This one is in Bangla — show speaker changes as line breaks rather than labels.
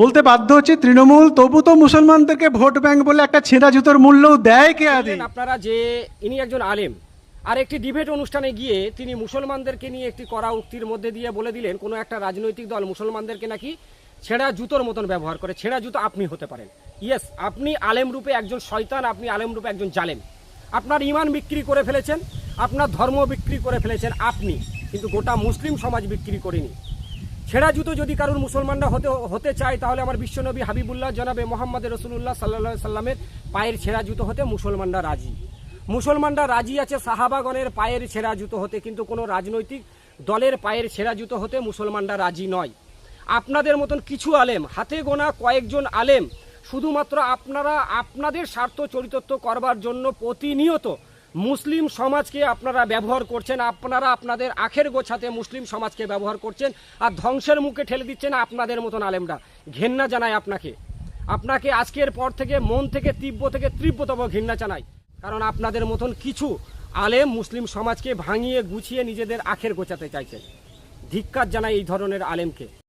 বলতে বাধ্য হচ্ছে, তৃণমূল, তবু তো মুসলমানদেরকে ভোট ব্যাংক বলে একটা ছেঁড়া জুতোর মূল্য দেয় কে আদি?
আপনারা যে, ইনি একজন আলেম, আর একটি ডিবেট অনুষ্ঠানে গিয়ে তিনি মুসলমানদেরকে নিয়ে একটি করা উক্তির মধ্যে দিয়ে বলে দিলেন, কোনো একটা রাজনৈতিক দল মুসলমানদেরকে নাকি ছেঁড়া জুতোর মতন ব্যবহার করে, ছেঁড়া জুতো আপনি হতে পারেন। ইয়েস আপনি আলেম রূপে একজন শয়তান, আপনি আলেম রূপে একজন জালেম। আপনার ইমান বিক্রি করে ফেলেছেন, আপনার ধর্ম বিক্রি করে ফেলেছেন আপনি, কিন্তু গোটা মুসলিম সমাজ বিক্রি করেনি। ছেঁড়া জুতো যদি কারোর মুসলমানরা হতে হতে চায়, তাহলে আমার বিশ্বনবী হাবিবুল্লাহ জনাবে মোহাম্মদ রসুল্লাহ সাল্লা সাল্লামের পায়ের ছেঁড়া জুতো হতে মুসলমানরা রাজি। মুসলমানরা রাজি আছে সাহাবাগণের পায়ের ছেঁড়া জুতো হতে, কিন্তু কোনো রাজনৈতিক দলের পায়ের ছেঁড়া জুতো হতে মুসলমানরা রাজি নয়। আপনাদের মতন কিছু আলেম, হাতে গোনা কয়েকজন আলেম, শুধুমাত্র আপনারা আপনাদের স্বার্থ চরিতার্থ করবার জন্য প্রতিনিয়ত মুসলিম সমাজকে আপনারা ব্যবহার করছেন, আপনারা আপনাদের আখের গোছাতে মুসলিম সমাজকে ব্যবহার করছেন আর ধ্বংসের মুখে ঠেলে দিচ্ছেন আপনাদের মতন আলেমরা। ঘেন্না জানায় আপনাকে। আপনাকে আজকের পর থেকে মন থেকে তীব্র থেকে তীব্রতম ঘৃণা জানাই। কারণ আপনাদের মতন কিছু আলেম মুসলিম সমাজকে ভাঙিয়ে গুছিয়ে নিজেদের আখের গোছাতে চাইছেন। ধিক্কার জানায় এই ধরনের আলেমকে।